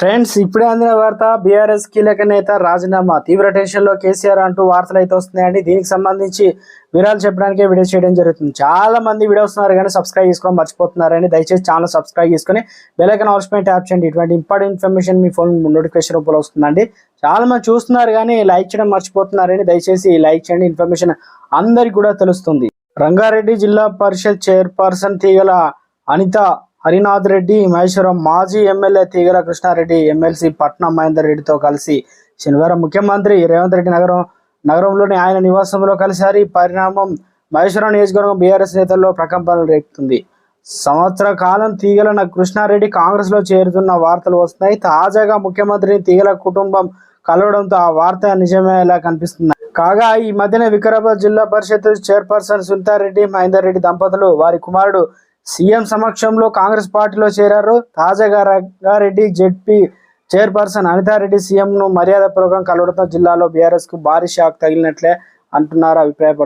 Friends ఇప్పుడే అందిన వార్త బీఆర్ఎస్ కీలక నేత రాజీనామా. తీవ్ర టెన్షన్లో కేసీఆర్ అంటూ వార్తలు అయితే వస్తున్నాయండి. దీనికి సంబంధించి వివరాలు చెప్పడానికి వీడియో చేయడం జరుగుతుంది. చాలా మంది వీడియో వస్తున్నారు కానీ సబ్స్క్రైబ్ చేసుకోవడం మర్చిపోతున్నారని దయచేసి ఛానల్ సబ్స్క్రైబ్ చేసుకుని బెలైకన్ ఆల్స్ యాప్ చేయండి. ఇటువంటి ఇంపార్టెంట్ ఇన్ఫర్మేషన్ మీ ఫోన్ నోటిఫికేషన్ రూపంలో వస్తుందండి. చాలా మంది చూస్తున్నారు కానీ లైక్ చేయడం మర్చిపోతున్నారని దయచేసి లైక్ చేయండి. ఇన్ఫర్మేషన్ అందరికి కూడా తెలుస్తుంది. రంగారెడ్డి జిల్లా పరిషత్ చైర్పర్సన్ తీగల అనిత హరినాథ్ రెడ్డి మహేశ్వరం మాజీ ఎమ్మెల్యే తీగల కృష్ణారెడ్డి ఎమ్మెల్సీ పట్నం మహేందర్ రెడ్డితో కలిసి శనివారం ముఖ్యమంత్రి రేవంత్ రెడ్డి నగరం నగరంలోని ఆయన నివాసంలో కలిశారు. ఈ పరిణామం మహేశ్వరం నియోజకవర్గం బీఆర్ఎస్ నేతల్లో ప్రకంపనలు రేపుతుంది. సంవత్సర కాలం తీగల కృష్ణారెడ్డి కాంగ్రెస్లో చేరుతున్న వార్తలు వస్తున్నాయి. తాజాగా ముఖ్యమంత్రిని తీగల కుటుంబం కలవడంతో ఆ వార్త నిజమేలా కనిపిస్తుంది? కాగా ఈ మధ్యన వికారాబాద్ జిల్లా పరిషత్ చైర్పర్సన్ సునీతారెడ్డి మహేందర్ రెడ్డి దంపతులు వారి కుమారుడు సీఎం సమక్షంలో కాంగ్రెస్ పార్టీలో చేరారు. తాజాగా రంగారెడ్డి జెడ్పీ చైర్పర్సన్ అనితారెడ్డి సీఎంను మర్యాదపూర్వకం కలవడంతో జిల్లాలో బీఆర్ఎస్కు భారీ షాక్ తగిలినట్లే అంటున్నారు అభిప్రాయపడుతున్నారు.